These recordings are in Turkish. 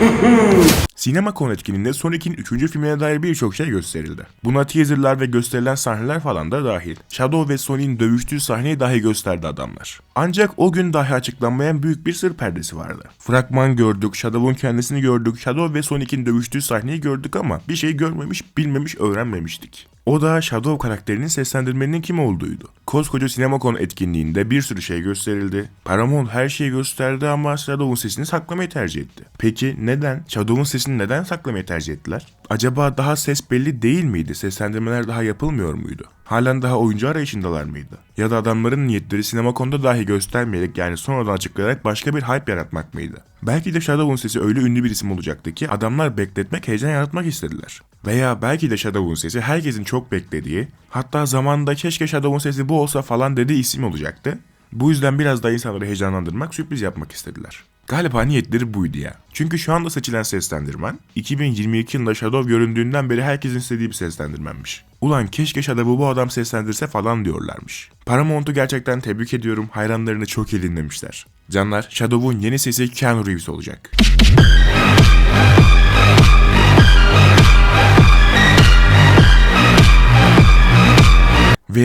Sinemakon etkinliğinde Sonic'in 3. filmine dair birçok şey gösterildi. Buna teaserlar ve gösterilen sahneler falan da dahil. Shadow ve Sonic'in dövüştüğü sahneyi dahi gösterdi adamlar. Ancak o gün dahi açıklanmayan büyük bir sır perdesi vardı. Fragman gördük, Shadow'un kendisini gördük, Shadow ve Sonic'in dövüştüğü sahneyi gördük ama bir şey görmemiş, bilmemiş, öğrenmemiştik. O da Shadow karakterinin seslendirmenin kim olduğuydu. Koskoca Sinemakon etkinliğinde bir sürü şey gösterildi. Paramount her şeyi gösterdi ama Shadow'un sesini saklamayı tercih etti. Peki neden? Shadow'un sesini neden saklamayı tercih ettiler? Acaba daha ses belli değil miydi? Seslendirmeler daha yapılmıyor muydu? Halen daha oyuncu arayışındalar mıydı? Ya da adamların niyetleri Sinemakon'da dahi göstermeyerek yani sonradan açıklayarak başka bir hype yaratmak mıydı? Belki de Shadow'un sesi öyle ünlü bir isim olacaktı ki adamlar bekletmek, heyecan yaratmak istediler. Veya belki de Shadow'un sesi herkesin çok beklediği, hatta zamanında keşke Shadow'un sesi bu olsa falan dediği isim olacaktı. Bu yüzden biraz daha insanları heyecanlandırmak, sürpriz yapmak istediler. Galiba niyetleri buydu ya. Çünkü şu anda seçilen seslendirmen 2022 yılında Shadow göründüğünden beri herkesin istediği bir seslendirmenmiş. Ulan keşke Shadow'u bu adam seslendirse falan diyorlarmış. Paramount'u gerçekten tebrik ediyorum. Hayranlarını çok iyi. Canlar, Shadow'un yeni sesi Keanu Reeves olacak.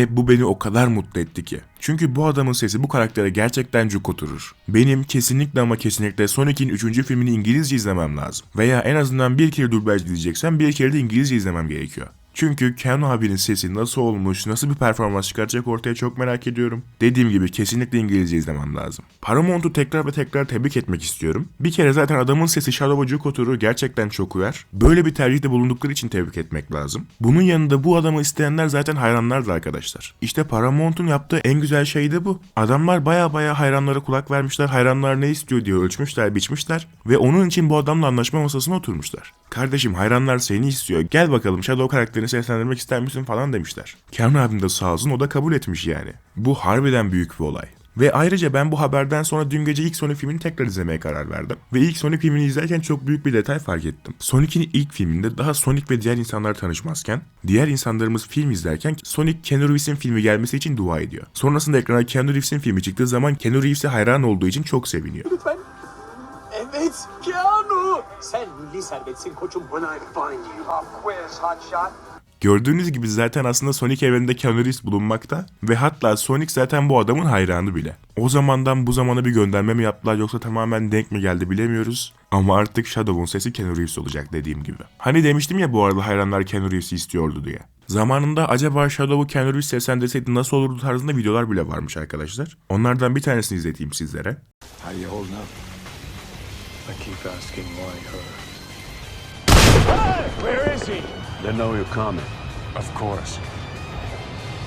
Bu beni o kadar mutlu etti ki. Çünkü bu adamın sesi bu karaktere gerçekten cuk oturur. Benim kesinlikle ama kesinlikle Sonic'in 3. filmini İngilizce izlemem lazım. Veya en azından bir kere dublaj izleyeceksem bir kere de İngilizce izlemem gerekiyor. Çünkü Keanu abinin sesi nasıl olmuş, nasıl bir performans çıkaracak ortaya çok merak ediyorum. Dediğim gibi kesinlikle İngilizce izlemem lazım. Paramount'u tekrar ve tekrar tebrik etmek istiyorum. Bir kere zaten adamın sesi Shadow'a cuk oturur gerçekten çok uyar. Böyle bir tercihte bulundukları için tebrik etmek lazım. Bunun yanında bu adamı isteyenler zaten hayranlardı arkadaşlar. İşte Paramount'un yaptığı en güzel şey de bu. Adamlar baya baya hayranlara kulak vermişler, hayranlar ne istiyor diye ölçmüşler, biçmişler ve onun için bu adamla anlaşma masasına oturmuşlar. Kardeşim hayranlar seni istiyor. Gel bakalım Shadow karakterini seslendirmek ister misin falan demişler. Keanu abim de sağ olsun o da kabul etmiş yani. Bu harbiden büyük bir olay. Ve ayrıca ben bu haberden sonra dün gece ilk Sonic filmini tekrar izlemeye karar verdim. Ve ilk Sonic filmini izlerken çok büyük bir detay fark ettim. Sonic'in ilk filminde daha Sonic ve diğer insanlar tanışmazken, diğer insanlarımız film izlerken Sonic Keanu Reeves'in filmi gelmesi için dua ediyor. Sonrasında ekrana Keanu Reeves'in filmi çıktığı zaman Keanu Reeves'e hayran olduğu için çok seviniyor. Lütfen. Evet, Keanu. Sen milli servetsin koçum. When I find you. Pop quiz, hotshot. Gördüğünüz gibi zaten aslında Sonic evreninde Keanu Reeves bulunmakta ve hatta Sonic zaten bu adamın hayranı bile. O zamandan bu zamana bir gönderme mi yaptılar yoksa tamamen denk mi geldi bilemiyoruz. Ama artık Shadow'un sesi Keanu Reeves olacak dediğim gibi. Hani demiştim ya bu arada hayranlar Keanu Reeves'i istiyordu diye. Zamanında acaba Shadow'u Keanu Reeves seslendirseydi nasıl olurdu tarzında videolar bile varmış arkadaşlar. Onlardan bir tanesini izleteyim sizlere. How you holding up? I keep asking why her. Where is he? They know you're coming. Of course.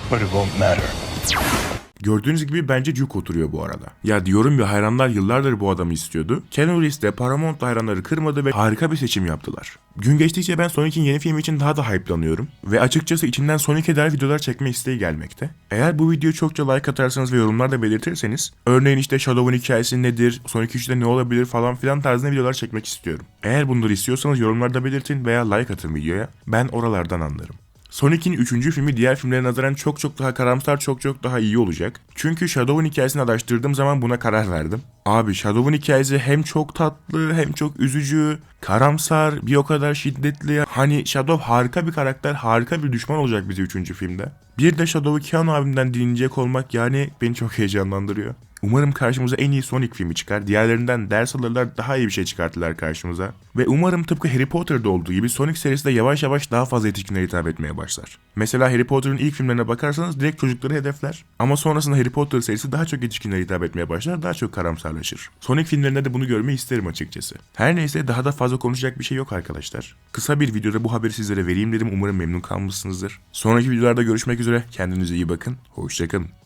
But it won't matter. Gördüğünüz gibi bence cuk oturuyor bu arada. Ya diyorum ya hayranlar yıllardır bu adamı istiyordu. Keanu de Paramount hayranları kırmadı ve harika bir seçim yaptılar. Gün geçtikçe ben Sonic'in yeni filmi için daha da hype'lanıyorum. Ve açıkçası içinden Sonic'e dair videolar çekme isteği gelmekte. Eğer bu videoya çokça like atarsanız ve yorumlarda belirtirseniz örneğin işte Shadow'un hikayesi nedir, Sonic 3'te ne olabilir falan filan tarzında videolar çekmek istiyorum. Eğer bunları istiyorsanız yorumlarda belirtin veya like atın videoya. Ben oralardan anlarım. Sonic'in 3. filmi diğer filmlere nazaran çok çok daha karamsar, çok çok daha iyi olacak. Çünkü Shadow'un hikayesini araştırdığım zaman buna karar verdim. Abi Shadow'un hikayesi hem çok tatlı, hem çok üzücü, karamsar, bir o kadar şiddetli. Hani Shadow harika bir karakter, harika bir düşman olacak bize 3. filmde. Bir de Shadow'u Keanu abimden dinleyecek olmak yani beni çok heyecanlandırıyor. Umarım karşımıza en iyi Sonic filmi çıkar. Diğerlerinden ders alırlar daha iyi bir şey çıkartırlar karşımıza. Ve umarım tıpkı Harry Potter'da olduğu gibi Sonic serisi de yavaş yavaş daha fazla yetişkinlere hitap etmeye başlar. Mesela Harry Potter'ın ilk filmlerine bakarsanız direkt çocukları hedefler. Ama sonrasında Harry Potter serisi daha çok yetişkinlere hitap etmeye başlar, daha çok karamsarlaşır. Sonic filmlerinde de bunu görmeyi isterim açıkçası. Her neyse daha da fazla konuşacak bir şey yok arkadaşlar. Kısa bir videoda bu haberi sizlere vereyim dedim. Umarım memnun kalmışsınızdır. Sonraki videolarda görüşmek üzere. Kendinize iyi bakın. Hoşçakalın.